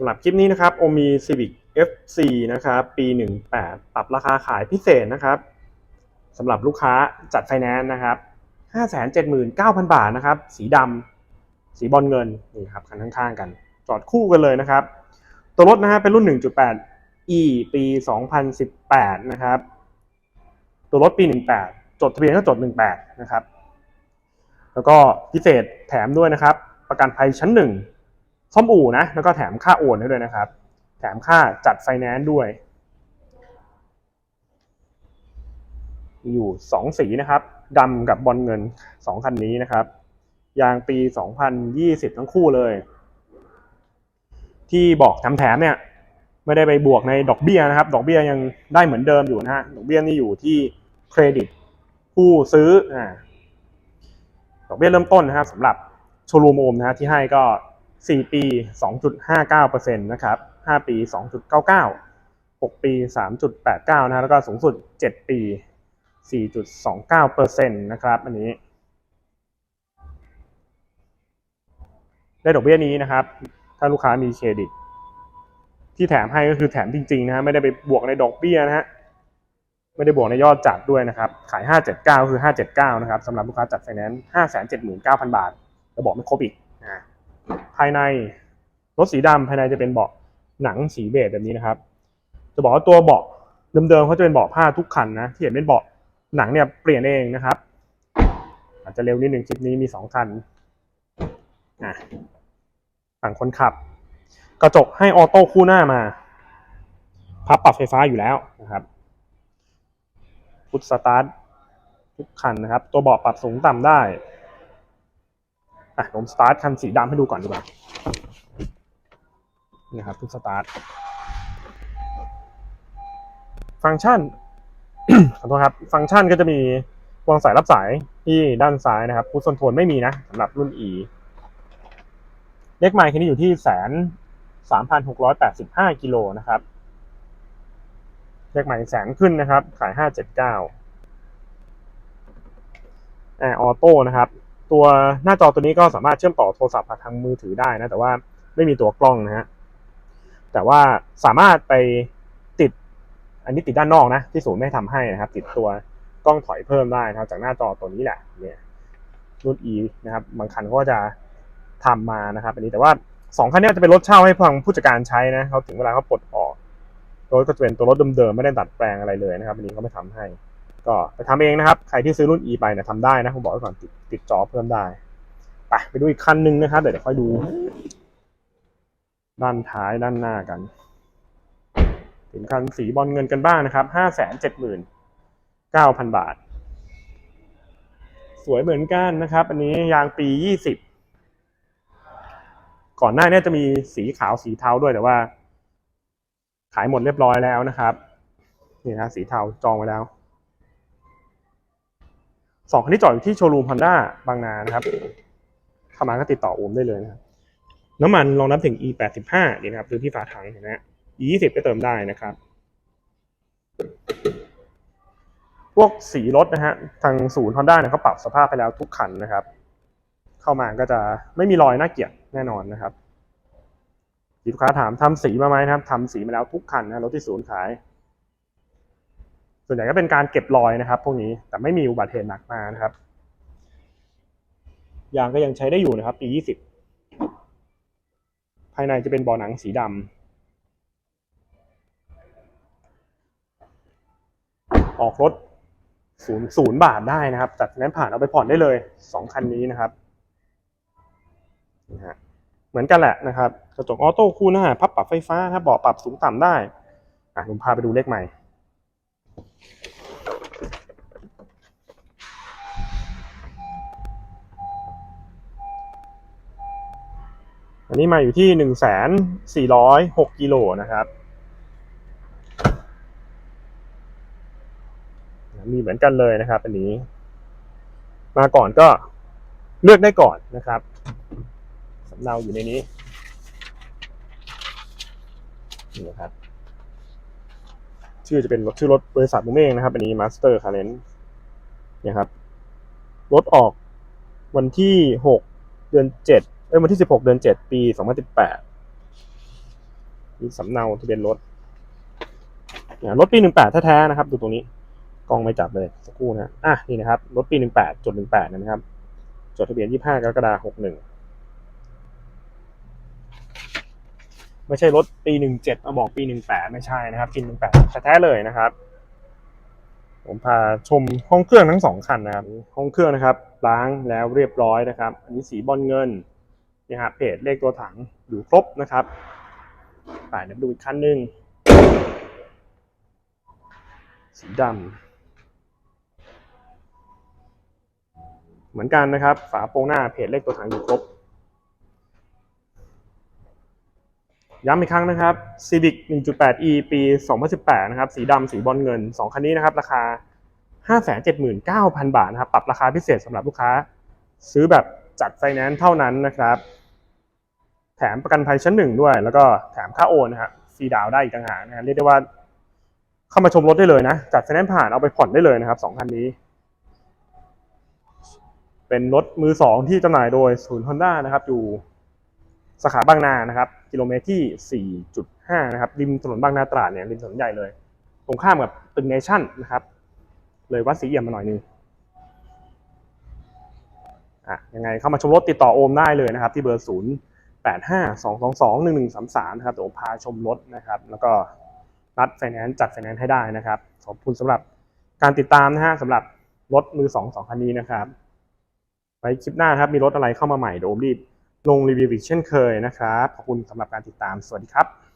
สำหรับคลิปนี้นะครับโอมี Civic FC นะครับปี 18 ปรับราคาขายพิเศษนะครับสำหรับลูกค้าจัดไฟแนนซ์นะครับ 579,000 บาทนะครับ สีดำสีบอลเงินนี่ครับคันข้างๆกัน จอดคู่กันเลยนะครับ ตัวรถนะฮะเป็นรุ่น 1.8 e ปี 2018 นะครับ ตัวรถปี 18 จดทะเบียนก็จด 18 นะครับ แล้วก็พิเศษแถมด้วยนะครับ ประกันภัยชั้นหนึ่ง ซ่อมอู่นะ แล้วก็แถมค่าโอนให้ด้วยนะครับ แถมค่าจัดไฟแนนซ์ด้วย อยู่สองสีนะครับดำกับบอลเงินสองคันนี้นะครับ ยางปี 2020 ทั้งคู่เลย ที่บอกทำแถมเนี่ย ไม่ได้ไปบวกในดอกเบี้ยนะครับ ดอกเบี้ยยังได้เหมือนเดิมอยู่นะฮะ ดอกเบี้ยนี่อยู่ที่เครดิต ผู้ซื้ออ่าดอกเบี้ยเริ่มต้นนะครับสำหรับโชลูมโอมนะฮะที่ให้ก็ 4 ปี 2.59%นะครับ 5 ปี 2.99 6 ปี 3.89นะฮะแล้วก็สูงสุด 7 ปี 4.29%นะครับอันนี้ได้ดอกเบี้ยนี้นะครับ ถ้าลูกค้ามีเครดิต ที่แถมให้ก็คือแถมจริงๆนะฮะไม่ได้ไปบวกในดอกเบี้ยนะฮะไม่ได้บวกในยอดจัดด้วยนะครับ ขาย 579 คือ 579 นะครับสำหรับลูกค้าจัดไฟแนนซ์579,000 บาทจะบอกไม่ครบอีก ภายในรถสีดำภายในจะเป็นเบาะหนังสีเบจแบบนี้นะครับ จะบอกว่าตัวเบาะเดิมๆเขาจะเป็นเบาะผ้าทุกคันนะที่เห็นเป็นเบาะหนังเนี่ยเปลี่ยนเองนะครับ อาจจะเร็วนิดหนึ่งคลิปนี้มีสองคันอะฝั่งคนขับ กระจกให้ออโต้คู่หน้ามา พับปรับไฟฟ้าอยู่แล้วนะครับพุทสตาร์ททุกคันนะครับ ตัวเบาะปรับสูงต่ำได้ อะผมสตาร์ทคันสีดำให้ดูก่อนดีกว่านี่ครับพุทสตาร์ท ฟังก์ชันขอโทษครับ ฟังก์ชันก็จะมีวางสายรับสายที่ด้านซ้ายนะครับพุทคอนโทรลไม่มีนะสำหรับรุ่น E เลขไมล์คันนี้อยู่ที่แสนสามพันหกร้อยแปดสิบห้ากิโลนะครับเลขใหม่แสนขึ้นนะครับ ขายห้าเจ็ดเก้าแอร์ออโต้นะครับ ตัวหน้าจอตัวนี้ก็สามารถเชื่อมต่อโทรศัพท์ผ่านทางมือถือได้นะ แต่ว่าไม่มีตัวกล้องนะฮะแต่ว่าสามารถไปติด อันนี้ติดด้านนอกนะ ที่ศูนย์ไม่ทำให้นะครับ ติดตัวกล้องถอยเพิ่มได้นะครับ จากหน้าจอตัวนี้แหละ เนี่ยรุ่น E นะครับ บางคันก็จะทำมานะครับ อันนี้แต่ว่าสองคันนี้จะเป็นรถเช่าให้พังผู้จัดการใช้นะเขาถึงเวลาเขาปลดออกรถก็จะเป็นตัวรถเดิมๆไม่ได้ดัดแปลงอะไรเลยนะครับ อันนี้เขาไม่ทำให้ ก็ไปทำเองนะครับ ใครที่ซื้อรุ่น E ไปเนี่ยทำได้นะผมบอกไว้ก่อนติดติดจอเพิ่มได้ ไปไปดูอีกคันหนึ่งนะครับเดี๋ยวเดี๋ยวค่อยดู ด้านท้ายด้านหน้ากัน ถึงคันสีบอลเงินกันบ้างนะครับห้าแสนเจ็ดหมื่นเก้าพันบาท สวยเหมือนกันนะครับ อันนี้ยางปียี่สิบก่อนหน้านี้จะมีสีขาวสีเทาด้วยแต่ว่า ขายหมดเรียบร้อยแล้วนะครับ นี่นะสีเทาจองไว้แล้ว สองคันที่จอดอยู่ที่โชว์รูมฮอนด้าบางนานะครับเข้ามาก็ติดต่อโอมได้เลยนะครับน้ำมันรองรับถึง e 8 5นี่นะครับดูที่ฝาถังเห็นไหม e 2 0ก็เติมได้นะครับ พวกสีรถนะฮะทางศูนย์ฮอนด้าเนี่ยเขาปรับสภาพไปแล้วทุกคันนะครับ เข้ามาก็จะไม่มีรอยน่าเกลียดแน่นอนนะครับลูกค้าถามทำสีมาไหมนะครับทำสีมาแล้วทุกคันนะรถที่ศูนย์ขาย ส่วนใหญ่ก็เป็นการเก็บรอยนะครับ พวกนี้แต่ไม่มีอุบัติเหตุหนักมานะครับยางก็ยังใช้ได้อยู่นะครับ ปี 20 ภายในจะเป็นเบาะหนังสีดำออกรถศูนย์ศูนย์บาทได้นะครับจัดนั้นผ่านเอาไปผ่อนได้เลยสองคันนี้นะครับนะฮะเหมือนกันแหละนะครับ กระจกออโต้คู่หน้า พับปรับไฟฟ้าครับเบาะปรับสูงต่ำได้อะผมพาไปดูเลขใหม่ อันนี้มาอยู่ที่หนึ่งแสนสี่ร้อยหกกิโลนะครับ มีเหมือนกันเลยนะครับ อันนี้ มาก่อนก็เลือกได้ก่อนนะครับสำเนาอยู่ในนี้นี่นะครับ ชื่อจะเป็นชื่อรถบริษัทมุมเองนะครับ อันนี้ Master c a r r e n เนี่ยครับ รถออกวันที่หกเดือนเจ็ด เอ้ยวันที่สิบหกเดือนเจ็ดปีสองพันสิบแปดมีสำเนาทะเบียนรถนี่รถปีหนึ่งแปดแท้ๆนะครับ ดูตรงนี้ กล้องไม่จับเลย สักครู่นะ อะ นี่นะครับ รถปีหนึ่งแปดจุดหนึ่งแปดนะครับ จดทะเบียนยี่ห้ากรกฎาคมหกหนึ่งไม่ใช่รถปีหนึ่งเจ็ดมาบอกปีหนึ่งแปดไม่ใช่นะครับ ปีหนึ่งแปดแท้ๆเลยนะครับ ผมพาชมห้องเครื่องทั้งสองคันนะครับ ห้องเครื่องนะครับ ล้างแล้วเรียบร้อยนะครับ อันนี้สีบอลเงิน นี่ฮะเพจเลขตัวถังอยู่ครบนะครับไปเดี๋ยวดูอีกคันหนึ่งสีดำเหมือนกันนะครับ ฝาโปรงหน้าเพจเลขตัวถังอยู่ครบ ย้ำอีกครั้งนะครับ Civic 1.8e ปี 2018 นะครับ สีดำสีบอลเงิน 2 คันนี้นะครับ ราคา 579,000 บาทนะครับ ปรับราคาพิเศษสำหรับลูกค้า ซื้อแบบจัดไฟแนนซ์เท่านั้นนะครับ แถมประกันภัยชั้นหนึ่งด้วย แล้วก็แถมค่าโอนนะครับฟรีดาวได้อีกต่างหากนะฮะเรียกได้ว่าเข้ามาชมรถได้เลยนะ จัดไฟแนนซ์ผ่านเอาไปผ่อนได้เลยนะครับสองคันนี้ เป็นรถมือสองที่จำหน่ายโดยศูนย์ฮอนด้านะครับ อยู่สาขาบางนานะครับ กิโลเมตรที่ 4.5 นะครับ ริมถนนบางนาตราดเนี่ยริมถนนใหญ่เลย ตรงข้ามกับตึกเนชั่นนะครับ เลยวัดศรีเอี่ยมมาหน่อยนึงอะยังไงเข้ามาชมรถติดต่อโอมได้เลยนะครับ ที่เบอร์ 0 8 5 2 2 2 1 1 3 3นะครับเดี๋ยวผมพาชมรถนะครับ แล้วก็นัดไฟแนนซ์จัดไฟแนนซ์ให้ได้นะครับ ขอบคุณสำหรับการติดตามนะฮะสำหรับรถมือสองสองคันนี้นะครับ ไว้คลิปหน้าครับมีรถอะไรเข้ามาใหม่เดี๋ยวผมรีบลงรีวิวอีกเช่นเคยนะครับ ขอบคุณสำหรับการติดตามสวัสดีครับ